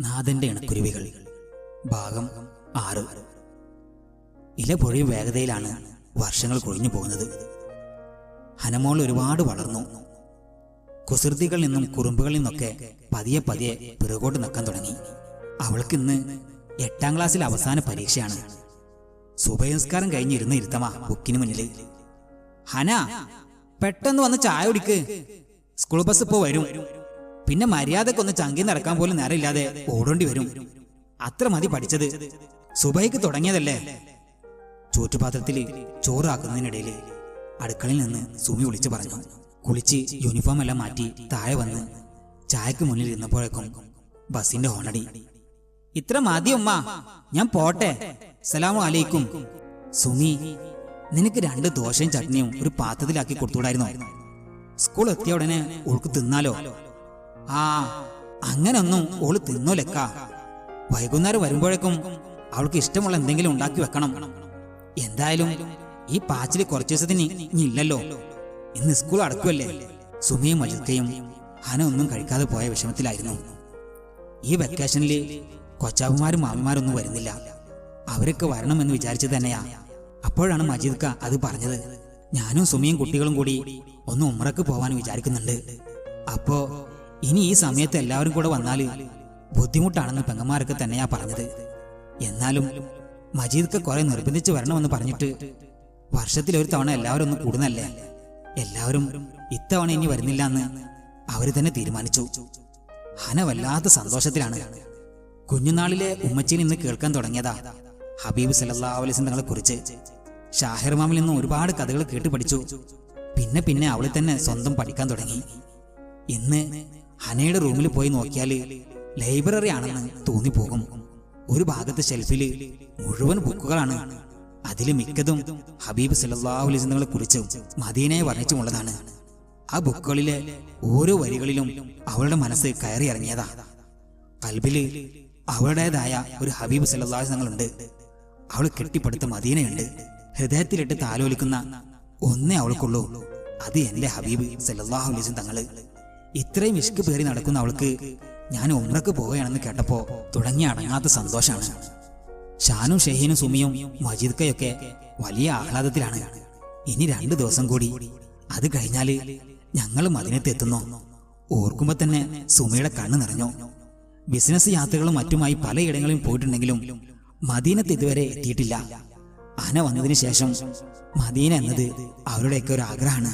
നാഥന്റെ ഇണക്കുരുവികൾ ഭാഗം ആറ്. ഇല പൊഴിയും വേഗതയിലാണ് വർഷങ്ങൾ കൊഴിഞ്ഞു പോകുന്നത്. ഹനമോൾ ഒരുപാട് വളർന്നു. കുസൃതികളിൽ നിന്നും കുറുമ്പുകളിൽ നിന്നൊക്കെ പതിയെ പതിയെ പിറകോട്ട് നിൽക്കാൻ തുടങ്ങി. അവൾക്ക് ഇന്ന് എട്ടാം ക്ലാസ്സിലെ അവസാന പരീക്ഷയാണ്. സുഭയസ്കാരം കഴിഞ്ഞിരുന്ന് ഇരുത്തമാ ബുക്കിന് മുന്നിൽ ഹന പെട്ടെന്ന് വന്ന് ചായ കുടിക്ക്. സ്കൂൾ ബസ് ഇപ്പോ വരും. പിന്നെ മര്യാദക്കൊന്ന് ചങ്കി നടക്കാൻ പോലും നേരമില്ലാതെ ഓടേണ്ടി വരും. അത്ര മതി പഠിച്ചത്. സുബൈക്ക് തുടങ്ങിയതല്ലേ? ചോറ്റുപാത്രത്തിൽ ചോറാക്കുന്നതിനിടയിൽ അടുക്കളയിൽ നിന്ന് സുമി വിളിച്ചു പറഞ്ഞു. കുളിച്ച് യൂണിഫോം എല്ലാം മാറ്റി താഴെ വന്ന് ചായക്ക് മുന്നിൽ ഇരുന്നപ്പോഴേക്കും ബസിന്റെ ഹോണടി. ഇത്ര മതി ഉമ്മ ഞാൻ പോട്ടെ. സലാമു അലൈക്കും. സുമി നിനക്ക് രണ്ട് ദോശയും ചട്നിയും ഒരു പാത്രത്തിലാക്കി കൊടുത്തുകൂടായിരുന്നോ? സ്കൂൾ എത്തിയ ഉടനെ ഓൾക്ക് തിന്നാലോ? ആ അങ്ങനൊന്നും ഓൾ തിന്നൂലക്ക വൈകുന്നേരം വരുമ്പോഴേക്കും അവൾക്ക് ഇഷ്ടമുള്ള എന്തെങ്കിലും ഉണ്ടാക്കി വെക്കണം. എന്തായാലും ഈ പാച്ചിൽ കുറച്ചു ദിവസത്തിന് ഇനി ഇല്ലല്ലോ. ഇന്ന് സ്കൂൾ അടക്കുമല്ലേ സുമിയും മജിക്കയും ഹന ഒന്നും കഴിക്കാതെ പോയ വിഷമത്തിലായിരുന്നു. ഈ വെക്കേഷനിൽ കൊച്ചാപ്പന്മാരും മാമന്മാരൊന്നും വരുന്നില്ല. അവരൊക്കെ വരണമെന്ന് വിചാരിച്ചത് തന്നെയാ. അപ്പോഴാണ് മജീദ്ക്ക അത് പറഞ്ഞത്. ഞാനും സുമിയും കുട്ടികളും കൂടി ഒന്ന് ഉമ്രക്ക് പോവാൻ വിചാരിക്കുന്നുണ്ട്. അപ്പോ ഇനി ഈ സമയത്ത് എല്ലാവരും കൂടെ വന്നാൽ ബുദ്ധിമുട്ടാണെന്ന് പെങ്ങന്മാരൊക്കെ തന്നെയാ പറഞ്ഞത്. എന്നാലും മജീദ്ക്ക് കുറെ നിർബന്ധിച്ച് വരണമെന്ന് പറഞ്ഞിട്ട് വർഷത്തിൽ ഒരു തവണ എല്ലാവരും ഒന്ന് കൂടുന്നല്ലേ? എല്ലാവരും ഇത്തവണ ഇനി വരുന്നില്ല എന്ന് അവർ തന്നെ തീരുമാനിച്ചു. ഹന വല്ലാത്ത സന്തോഷത്തിലാണ്. കുഞ്ഞുനാളിലെ ഉമ്മച്ചിയിൽ നിന്ന് കേൾക്കാൻ തുടങ്ങിയതാ. ഹബീബ് അലൈഹി തങ്ങളെ കുറിച്ച്. ഷാഹിർ മാമിൽ നിന്ന് ഒരുപാട് കഥകൾ കേട്ട് പഠിച്ചു. പിന്നെ പിന്നെ അവളെ തന്നെ സ്വന്തം പഠിക്കാൻ തുടങ്ങി. ഇന്ന് ഹനയുടെ റൂമിൽ പോയി നോക്കിയാൽ ലൈബ്രറി ആണെന്ന് തോന്നിപ്പോകും. ഒരു ഭാഗത്ത് ഷെൽഫിൽ മുഴുവൻ ബുക്കുകളാണ് അതിൽ മിക്കതും ഹബീബ് തങ്ങളെ കുറിച്ചും മദീനയെ വർണിച്ചുമുള്ളതാണ്. ആ ബുക്കുകളിലെ ഓരോ വരികളിലും അവളുടെ മനസ്സ് കയറി ഇറങ്ങിയതാ. കൽബിൽ അവളുടേതായ ഒരു ഹബീബ് തങ്ങളുണ്ട് അവൾ കെട്ടിപ്പടുത്ത മദീനയുണ്ട്. ഹൃദയത്തിലിട്ട് താലോലിക്കുന്ന ഒന്നേ അവൾക്കുള്ളൂ. അത് എന്റെ ഹബീബ് വസല്ലം തങ്ങൾ. ഇത്രയും ഇഷ്ക് പേറി നടക്കുന്ന അവൾക്ക് ഞാൻ ഉമ്രക്ക് പോവുകയാണെന്ന് കേട്ടപ്പോ തുടങ്ങി അടങ്ങാത്ത സന്തോഷമാണ് ഷാനും ഷഹീനും സുമിയും മജീദ്ക്കയൊക്കെ വലിയ ആഹ്ലാദത്തിലാണ്. ഇനി രണ്ടു ദിവസം കൂടി അത് കഴിഞ്ഞാൽ ഞങ്ങൾ മദിനത്ത് എത്തുന്നു. ഓർക്കുമ്പോ തന്നെ സുമിയുടെ കണ്ണ് നിറഞ്ഞു. ബിസിനസ് യാത്രകളും മറ്റുമായി പലയിടങ്ങളിലും പോയിട്ടുണ്ടെങ്കിലും മദീനത്ത് ഇതുവരെ എത്തിയിട്ടില്ല. അന വന്നതിന് ശേഷം മദീന എന്നത് അവരുടെയൊക്കെ ഒരു ആഗ്രഹമാണ്.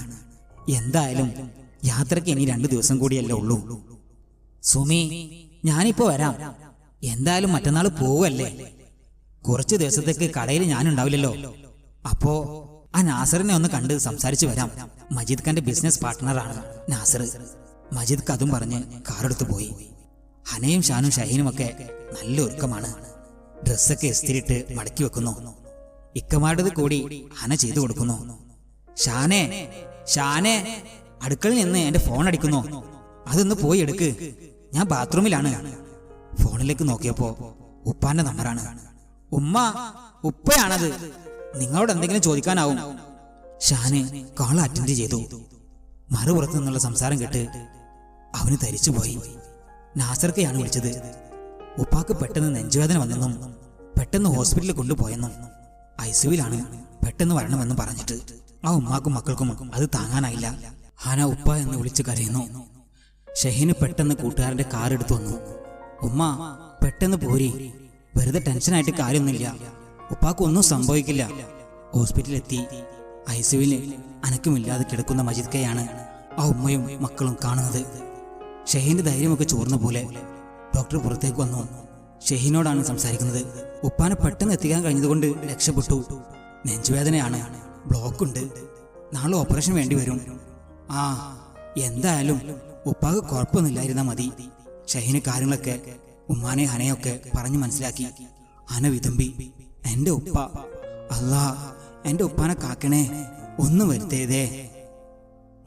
എന്തായാലും യാത്രയ്ക്ക് ഇനി രണ്ടു ദിവസം കൂടിയല്ലേ ഉള്ളൂ. സുമി ഞാനിപ്പോ വരാം. എന്തായാലും മറ്റന്നാൾ പോവല്ലേ? കുറച്ച് ദിവസത്തേക്ക് കടയിൽ ഞാനുണ്ടാവില്ലല്ലോ. അപ്പോ ആ നാസറിനെ ഒന്ന് കണ്ട് സംസാരിച്ചു വരാം. മജീദ് ഖാന്റെ ബിസിനസ് പാർട്ട്ണറാണ് നാസർ. മജീദ് അതും പറഞ്ഞ് കാറെടുത്ത് പോയി. ഹനയും ഷാനും ഷഹീനും ഒക്കെ നല്ല ഒരുക്കമാണ്. ഡ്രസ്സൊക്കെ എസ്തിരിട്ട് മടക്കി വെക്കുന്നു. ഇക്കമാരുടേത് കൂടി ഹന ചെയ്തു കൊടുക്കുന്നു. ഷാനെ ഷാനെ അടുക്കളയിൽ നിന്ന് എന്റെ ഫോൺ അടിക്കുന്നു. അതൊന്ന് പോയി എടുക്ക്. ഞാൻ ബാത്റൂമിലാണ് ഫോണിലേക്ക് നോക്കിയപ്പോ ഉപ്പാന്റെ നമ്പറാണ് ഉമ്മ ഉപ്പയാണത്. നിങ്ങളോട് എന്തെങ്കിലും ചോദിക്കാനാവും. ഷാന് കോൾ അറ്റൻഡ് ചെയ്തു. മറുപുറത്ത് നിന്നുള്ള സംസാരം കേട്ട് അവന് തരിച്ചുപോയി നാസർക്കയാണ് വിളിച്ചത്. ഉപ്പാക്ക് പെട്ടെന്ന് നെഞ്ചുവേദന വന്നെന്നും പെട്ടെന്ന് ഹോസ്പിറ്റലിൽ കൊണ്ടുപോയെന്നും ഐ സിയുവിലാണ് പെട്ടെന്ന് വരണമെന്നും പറഞ്ഞിട്ട് ആ ഉമ്മാക്കും മക്കൾക്കും അത് താങ്ങാനായില്ല. ഹാന ഉപ്പ എന്ന് വിളിച്ച് കരയുന്നു. ഷഹീന് പെട്ടെന്ന് കൂട്ടുകാരന്റെ കാർ എടുത്തു വന്നു. ഉമ്മ പെട്ടെന്ന് പോരി. വെറുതെ ടെൻഷനായിട്ട് കാര്യമൊന്നുമില്ല. ഉപ്പാക്ക് ഒന്നും സംഭവിക്കില്ല. ഹോസ്പിറ്റലിലെത്തി. സിയുവിൽ അനക്കുമില്ലാതെ കിടക്കുന്ന മജിദ് കയാണ് ആ ഉമ്മയും മക്കളും കാണുന്നത്. ഷഹീന്റെ ധൈര്യമൊക്കെ ചോർന്ന പോലെ ഡോക്ടർ പുറത്തേക്ക് വന്നു. ഷഹീനോടാണ് സംസാരിക്കുന്നത്. ഉപ്പാനെ പെട്ടെന്ന് എത്തിക്കാൻ കഴിഞ്ഞതുകൊണ്ട് രക്ഷപ്പെട്ടു. നെഞ്ചുവേദനയാണ്. ബ്ലോക്ക് ഉണ്ട് നാളെ ഓപ്പറേഷൻ വേണ്ടി വരും. ആ എന്തായാലും ഉപ്പാക്ക് കുഴപ്പമൊന്നുമില്ലായിരുന്നാ മതി. ഷഹീന് കാര്യങ്ങളൊക്കെ ഉമ്മാനെ ഹനയൊക്കെ പറഞ്ഞു മനസ്സിലാക്കി. ഹന വിതമ്പി എന്റെ ഉപ്പ അല്ലാ എന്റെ ഉപ്പാനെ കാക്കണേ ഒന്നും വരുത്തരുതേ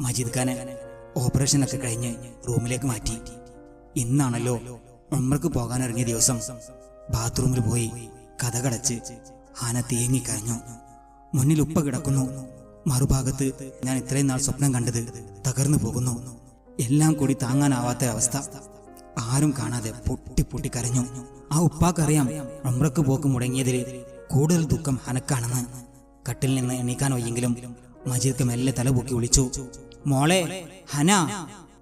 മജീദ് ഖാനെ ഓപ്പറേഷനൊക്കെ കഴിഞ്ഞ് റൂമിലേക്ക് മാറ്റി. ഇന്നാണല്ലോ ഉമ്മർക്ക് പോകാനിറങ്ങിയ ദിവസം. ബാത്റൂമിൽ പോയി കഥകടച്ച് ഹാന തേങ്ങിക്കരഞ്ഞു മുന്നിൽ ഉപ്പ കിടക്കുന്നു. മറുഭാഗത്ത് ഞാൻ ഇത്രയും നാൾ സ്വപ്നം കണ്ടത് തകർന്നു പോകുന്നു. എല്ലാം കൂടി താങ്ങാനാവാത്ത അവസ്ഥ ആരും കാണാതെ പൊട്ടി പൊട്ടി കരഞ്ഞു. ആ ഉപ്പാക്കറിയാം റംറക്ക് പോക്ക് മുടങ്ങിയതിൽ കൂടുതൽ ദുഃഖം ഹനക്കാണെന്ന് കട്ടിൽ നിന്ന് എണീക്കാൻ വയ്യെങ്കിലും മജീദ് മെല്ലെ തല പൊക്കി വിളിച്ചു. മോളെ ഹന.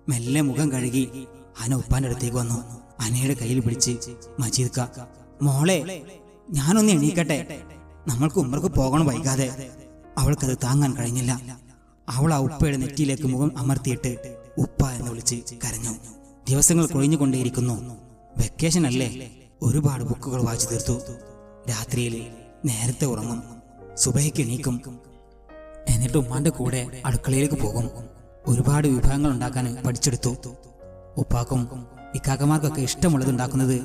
മെല്ലെ മുഖം കഴുകി ഹന ഉപ്പാന്റെ അടുത്തേക്ക് വന്നു. ഹനയുടെ കയ്യിൽ പിടിച്ച് മജീദ് ക മോളെ ഞാനൊന്ന് എണീക്കട്ടെ. നമ്മൾക്ക് ഉമ്മർക്ക് പോകണം വൈകാതെ. അവൾക്കത് താങ്ങാൻ കഴിഞ്ഞില്ല. അവൾ ആ ഉപ്പയുടെ നെറ്റിയിലേക്ക് മുഖം അമർത്തിയിട്ട് ഉപ്പ എന്ന് വിളിച്ച് കരഞ്ഞു. ദിവസങ്ങൾ കൊഴിഞ്ഞുകൊണ്ടേയിരിക്കുന്നു. വെക്കേഷൻ അല്ലേ? ഒരുപാട് ബുക്കുകൾ വായിച്ചു തീർത്തു. രാത്രിയിൽ നേരത്തെ ഉറങ്ങും. സുബൈക്ക് എണീക്കും. എന്നിട്ട് ഉമ്മാന്റെ കൂടെ അടുക്കളയിലേക്ക് പോകും. ഒരുപാട് വിഭവങ്ങൾ ഉണ്ടാക്കാൻ പഠിച്ചെടുത്തു. ഉപ്പാക്കും ഇക്കാക്കമാർക്കൊക്കെ ഇഷ്ടമുള്ളത് ഉണ്ടാക്കുന്നത്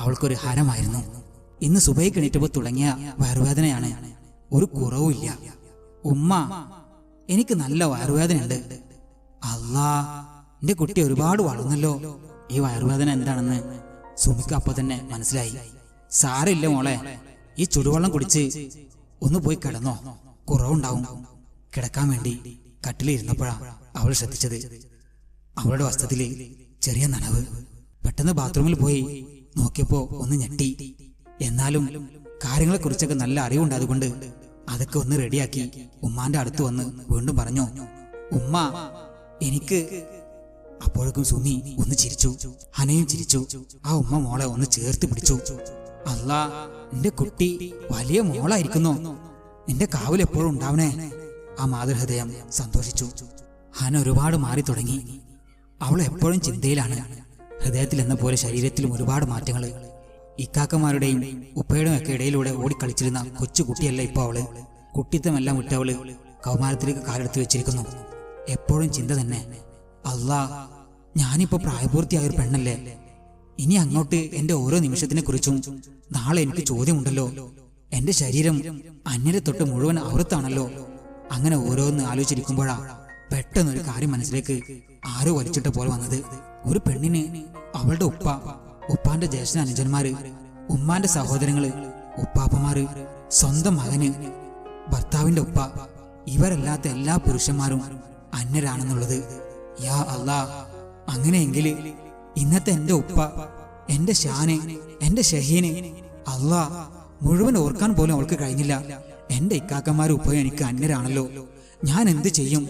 അവൾക്കൊരു ഹരമായിരുന്നു. ഇന്ന് സുബൈക്ക് എണീറ്റപ്പോൾ തുടങ്ങിയ വയറുവേദനയാണ്. ഒരു കുറവുമില്ല. ഉമ്മ എനിക്ക് നല്ല വയറുവേദനയുണ്ട്. അല്ലാ എന്റെ കുട്ടി ഒരുപാട് വളർന്നല്ലോ. ഈ വയറുവേദന എന്താണെന്ന് സുമിക്ക് അപ്പൊ തന്നെ മനസ്സിലായി. സാരില്ല മോളെ ഈ ചുടുവെള്ളം കുടിച്ച് ഒന്ന് പോയി കിടന്നോ. കുറവുണ്ടാവും. കിടക്കാൻ വേണ്ടി കട്ടിലിരുന്നപ്പോഴാ അവൾ ശ്രദ്ധിച്ചത്. അവളുടെ വസ്ത്രത്തിൽ ചെറിയ നനവ്. പെട്ടെന്ന് ബാത്റൂമിൽ പോയി നോക്കിയപ്പോ ഒന്ന് ഞെട്ടി. എന്നാലും കാര്യങ്ങളെ കുറിച്ചൊക്കെ നല്ല അറിവുണ്ട് അതുകൊണ്ട് അതൊക്കെ ഒന്ന് റെഡിയാക്കി ഉമ്മാന്റെ അടുത്ത് വന്ന് വീണ്ടും പറഞ്ഞു ഉമ്മ എനിക്ക് അപ്പോഴേക്കും സുമി ഒന്ന് ചിരിച്ചു. ഹനയും ചിരിച്ചു. ആ ഉമ്മ മോളെ ഒന്ന് ചേർത്ത് പിടിച്ചു. അല്ല എന്റെ കുട്ടി വലിയ മോളായിരിക്കുന്നു. നിന്റെ കാവൽ എപ്പോഴും ഉണ്ടാവണേ. ആ മാതൃഹൃദയം സന്തോഷിച്ചു. ഹന ഒരുപാട് മാറി തുടങ്ങി. അവൾ എപ്പോഴും ചിന്തയിലാണ്. ഹൃദയത്തിൽ എന്ന പോലെ ശരീരത്തിലും ഒരുപാട് മാറ്റങ്ങൾ. ഇക്കാക്കമാരുടെയും ഉപ്പയുടെയും ഒക്കെ ഇടയിലൂടെ ഓടിക്കളിച്ചിരുന്ന കൊച്ചു കുട്ടിയല്ല ഇപ്പൊ അവൾ. കുട്ടിത്തമെല്ലാം വിട്ടവൾ കൗമാരത്തിലേക്ക് കാലെടുത്ത് വെച്ചിരിക്കുന്നു. എപ്പോഴും ചിന്ത തന്നെ അല്ലാ ഞാനിപ്പോ പ്രായപൂർത്തിയായ ഒരു പെണ്ണല്ലേ? ഇനി അങ്ങോട്ട് എന്റെ ഓരോ നിമിഷത്തിനെ കുറിച്ചും നാളെ എനിക്ക് ചോദ്യമുണ്ടല്ലോ. എന്റെ ശരീരം അന്യരെ തൊട്ട് മുഴുവൻ അവർത്താണല്ലോ അങ്ങനെ ഓരോന്ന് ആലോചിച്ചിരിക്കുമ്പോഴാ പെട്ടെന്ന് ഒരു കാര്യം മനസ്സിലേക്ക് ആരോ വലിച്ചിട്ട പോലെ വന്നത്. ഒരു പെണ്ണിന് അവളുടെ ഉപ്പ ഉപ്പാന്റെ ജ്യേഷ്ഠ അനുജന്മാര് ഉമ്മാന്റെ സഹോദരങ്ങൾ ഉപ്പാപ്പമാര് സ്വന്തം മകന് ഭർത്താവിന്റെ ഉപ്പ ഇവരല്ലാത്ത എല്ലാ പുരുഷന്മാരും അന്യരാണെന്നുള്ളത്. യാ അല്ലാ അങ്ങനെയെങ്കിൽ ഇന്നത്തെ എന്റെ ഉപ്പ എന്റെ ഷാന് എന്റെ ഷഹീന് അല്ലാ മുഴുവൻ ഓർക്കാൻ പോലും അവൾക്ക് കഴിഞ്ഞില്ല. എന്റെ ഇക്കാക്കന്മാരും ഉപ്പ എനിക്ക് അന്യരാണല്ലോ. ഞാൻ എന്ത് ചെയ്യും?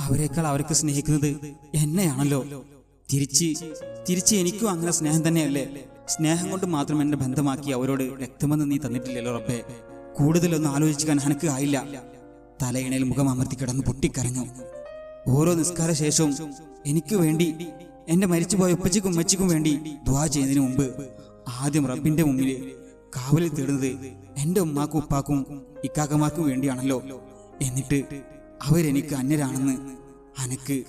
അവരെക്കാൾ അവർക്ക് സ്നേഹിക്കുന്നത് എന്നെയാണല്ലോ. തിരിച്ച് തിരിച്ച് എനിക്കും അങ്ങനെ സ്നേഹം തന്നെയല്ലേ? സ്നേഹം കൊണ്ട് മാത്രം എന്നെ ബന്ധമാക്കി അവരോട് രക്തമെന്ന് നീ തന്നിട്ടില്ലല്ലോ റബ്ബേ. കൂടുതലൊന്നും ആലോചിക്കാൻ എനക്ക് ആയില്ല. തലയിണയിൽ മുഖം അമർത്തി കിടന്ന് പൊട്ടിക്കരഞ്ഞു. ഓരോ നിസ്കാര ശേഷവും എനിക്ക് വേണ്ടി എന്റെ മരിച്ചുപോയ ഉപ്പച്ചിക്കും മച്ചിക്കും വേണ്ടി ദ്വാ ചെയ്യുന്നതിന് മുമ്പ് ആദ്യം റബ്ബിന്റെ മുമ്പിൽ കാവലിൽ തേടുന്നത് എന്റെ ഉമ്മാക്കും ഉപ്പാക്കും ഇക്കാക്കമാർക്കും വേണ്ടിയാണല്ലോ. എന്നിട്ട് അവരെനിക്ക് അന്യരാണെന്ന് അനക്ക്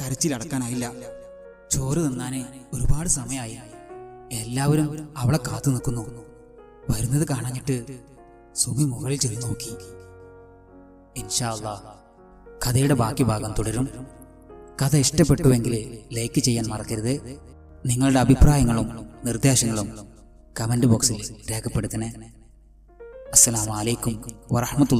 കരച്ചിലടക്കാനായില്ല. ചോറ് തിന്നാന് ഒരുപാട് സമയമായി എല്ലാവരും അവളെ കാത്തു നിൽക്കുന്നു. വരുന്നത് കാണാഞ്ഞിട്ട് സുമി മുകളിൽ ചെന്ന് നോക്കി. ഇൻഷാ അല്ലാ കഥയുടെ ബാക്കി ഭാഗം തുടരും. കഥ ഇഷ്ടപ്പെട്ടുവെങ്കിൽ ലൈക്ക് ചെയ്യാൻ മറക്കരുത്. നിങ്ങളുടെ അഭിപ്രായങ്ങളും നിർദ്ദേശങ്ങളും കമന്റ് ബോക്സിൽ രേഖപ്പെടുത്തണേ. അസ്സലാമു അലൈക്കും വാത്തു